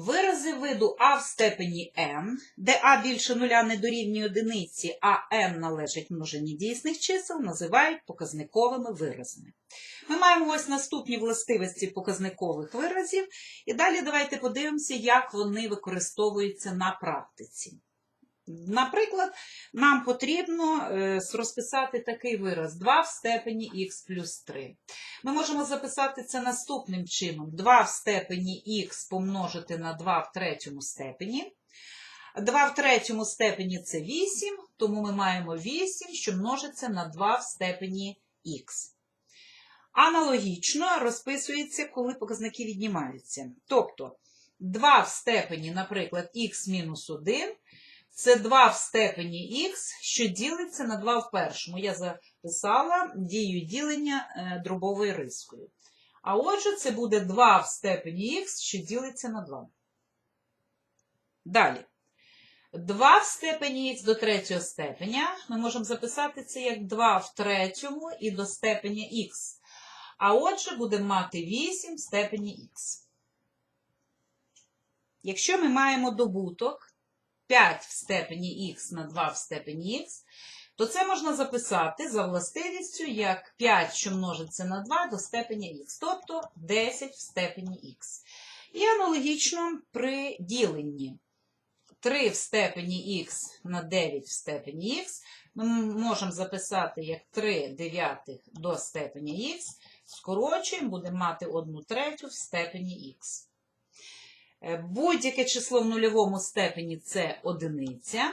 Вирази виду а в степені n, де а більше нуля не дорівнює одиниці, а n належить множині дійсних чисел, називають показниковими виразами. Ми маємо ось наступні властивості показникових виразів, і далі давайте подивимося, як вони використовуються на практиці. Наприклад, нам потрібно е, розписати такий вираз 2 в степені х плюс 3. Ми можемо записати це наступним чином: 2 в степені х помножити на 2 в третьому степені. 2 в третьому степені це 8, тому ми маємо 8, що множиться на 2 в степені х. Аналогічно розписується, коли показники віднімаються. Тобто 2 в степені, наприклад, х мінус 1 це 2 в степені х, що ділиться на 2 в першому. Я записала дію ділення е, дробовою рискою. А отже, це буде 2 в степені х, що ділиться на 2. Далі. 2 в степені х до третього степеня. Ми можемо записати це як 2 в третьому і до степеня х. А отже, будемо мати 8 в степені х. Якщо ми маємо добуток 5 в степені х на 2 в степені х, то це можна записати за властивістю як 5, що множиться на 2 до степені х, тобто 10 в степені х. І аналогічно при діленні 3 в степені х на 9 в степені х ми можемо записати як 3 дев'ятих до степені х, скорочуємо, будемо мати 1 третю в степені х. Е, Будь-яке число в нульовому степені це одиниця.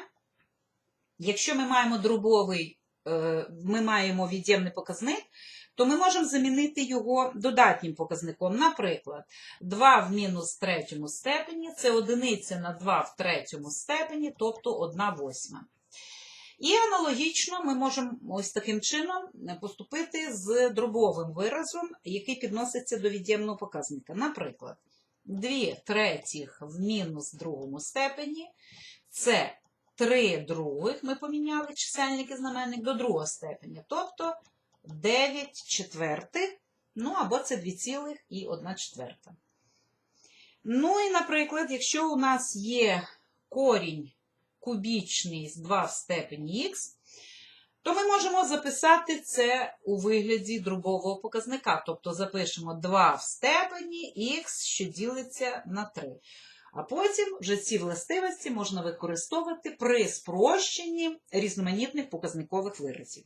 Якщо ми маємо дробовий, е, ми маємо від'ємний показник, то ми можемо замінити його додатнім показником. Наприклад, 2 в мінус третьому степені це одиниця на 2 в третьому степені, тобто 1 восьма. І аналогічно ми можемо ось таким чином поступити з дробовим виразом, який підноситься до від'ємного показника. Наприклад, 2 третіх в мінус другому степені це 3 других, ми поміняли чисельник і знаменник до другого степеня, тобто 9 четвертих, ну або це 2,1 четверта. Ну і, наприклад, якщо у нас є корінь кубічний з 2 в степені х, то ми можемо записати це у вигляді дробового показника. Тобто запишемо 2 в степені х, що ділиться на 3. А потім вже ці властивості можна використовувати при спрощенні різноманітних показникових виразів.